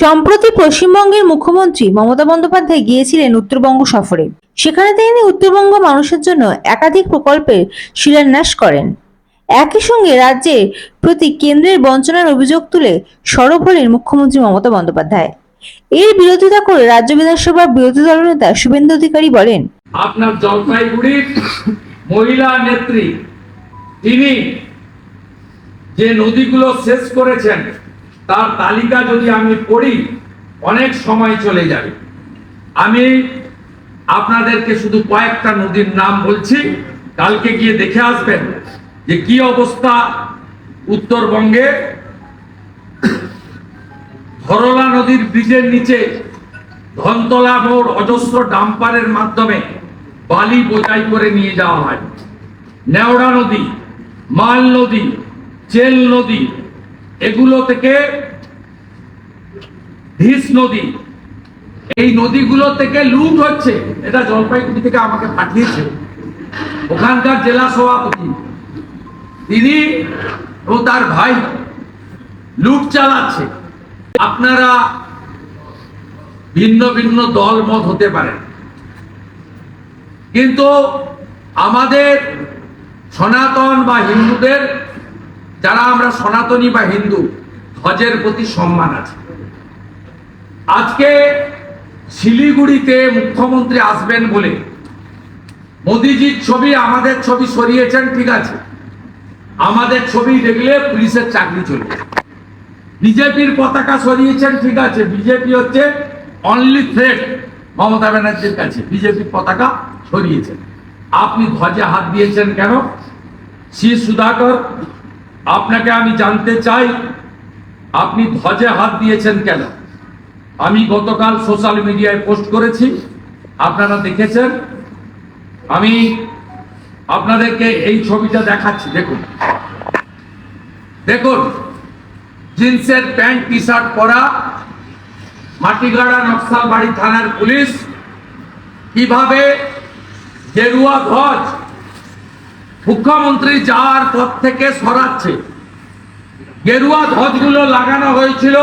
সম্প্রতি পশ্চিমবঙ্গের মুখ্যমন্ত্রী মমতা বন্দ্যোপাধ্যায় গিয়েছিলেন উত্তরবঙ্গ সফরে। সেখানে তিনি উত্তরবঙ্গ মানুষের জন্য একাধিক প্রকল্পের শিলান্যাস করেন। একই সঙ্গে রাজ্যের প্রতি কেন্দ্রের বঞ্চনার অভিযোগ তুলে সরব হলেন মুখ্যমন্ত্রী মমতা বন্দ্যোপাধ্যায়। এর বিরোধিতা করে রাজ্য বিধানসভার বিরোধী দলনেতা শুভেন্দু অধিকারী বলেন, আপনার জলপাইগুড়ির মহিলা নেত্রী, তিনি যে নদীগুলো শেষ করেছেন তার তালিকা যদি আমি পড়ি, অনেক সময় চলে যাবে। আমি আপনাদেরকে শুধু কয়েকটা নদীর নাম বলছি, কালকে গিয়ে দেখে আসবেন যে কি অবস্থা উত্তরবঙ্গে। ধরলা নদীর ব্রিজের নিচে ধনতলা মোড় অজস্র ডাম্পারের মাধ্যমে বালি বোঝাই করে নিয়ে যাওয়া হয়। নেওড়া নদী, মাল নদী, চেল নদী এগুলো থেকে ধিস নদী। এই নদীগুলো থেকে লুট হচ্ছে। এটা জলপাইগুড়ি থেকে আমাকে পাঠিয়েছে। ওখানকার জেলা সভাপতি। তিনি ও তার ভাই লুট চালাচ্ছে। আপনারা ভিন্ন ভিন্ন দল মত হতে পারে কিন্তু আমাদের সনাতন বা হিন্দুদের যারা আমরা সনাতনী বা হিন্দু, ধ্বজের প্রতি সম্মান আছে। আজকে শিলিগুড়িতে মুখ্যমন্ত্রী আসবেন বলে মোদিজির ছবি, আমাদের ছবি সরিয়েছেন, ঠিক আছে। আমাদের ছবি দেখলে পুলিশের চাকরি চলে বিজেপির পতাকা সরিয়েছেন, ঠিক আছে। বিজেপি হচ্ছে অনলি থ্রেট মমতা ব্যানার্জির কাছে। বিজেপির পতাকা সরিয়েছেন। আপনি ধ্বজে হাত দিয়েছেন কেন? শ্রী সুধাকর আপনাকে আমি জানতে চাই, আপনি ধ্বজে হাত দিয়েছেন কেন? আমি গতকাল সোশ্যাল মিডিয়ায় পোস্ট করেছি, আপনারা দেখেছেন। আমি আপনাদেরকে এই ছবিটা দেখাচ্ছি, দেখুন। দেখুন, জিন্সের প্যান্ট টি শার্ট পরা মাটিগাড়া নকশালবাড়ি থানার পুলিশ কীভাবে গেরুয়া ধ্বজ মুখ্যমন্ত্রী যাওয়ার পর থেকে সরাচ্ছে। গেরুয়া ধ্বজগুলো লাগানো হয়েছিল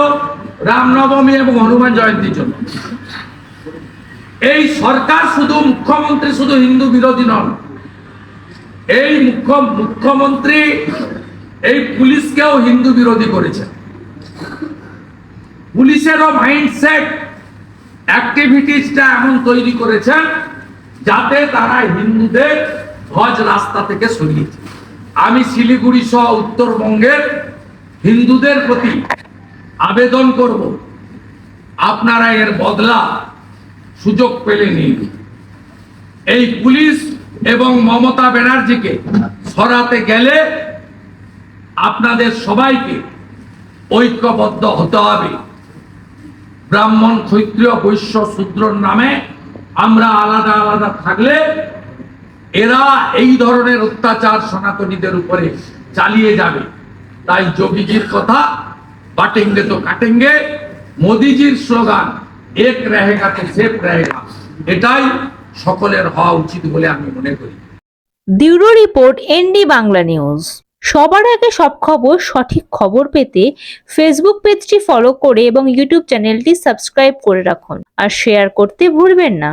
রামনবমী এবং হনুমান জয়ন্তীর জন্য। এই সরকার শুধু মুখ্যমন্ত্রী শুধু হিন্দু বিরোধী নন। এই মুখ্য, মুখ্যমন্ত্রী এই পুলিশকেও হিন্দু বিরোধী করেছে পুলিশেরও মাইন্ডসেট, অ্যাক্টিভিটিসটা এমন তৈরি করেছেন যাতে তারা হিন্দুদের ধ্বজ রাস্তা থেকে সরিয়েছে। আমি শিলিগুড়ি সহ উত্তরবঙ্গের হিন্দুদের প্রতি আবেদন করব। আপনারা এর বদলা সুযোগ পেলে নিন। এই পুলিশ এবং মমতা ব্যানার্জিকে সরাতে গেলে আপনাদের সবাইকে ঐক্যবদ্ধ হতে হবে। ব্রাহ্মণ ক্ষত্রিয় বৈশ্য শূদ্রর নামে আমরা আলাদা আলাদা থাকলে এরা এই ধরনের অত্যাচার সনাতনীদের উপরে চালিয়ে যাবে। তাই যোগীজির কথা, বাটেঙ্গে তো কাটেঙ্গে, মোদিজির স্লোগান, এক রেহেগা তো সেফ রেহেগা এটাই সকলের হওয়া উচিত বলে আমি মনে করি। দিউরো রিপোর্ট, এনডি বাংলা নিউজ। সবার আগে সব খবর, সঠিক খবর পেতে ফেসবুক পেজটি ফলো করে এবং ইউটিউব চ্যানেলটি সাবস্ক্রাইব করে রাখুন। আর শেয়ার করতে ভুলবেন না।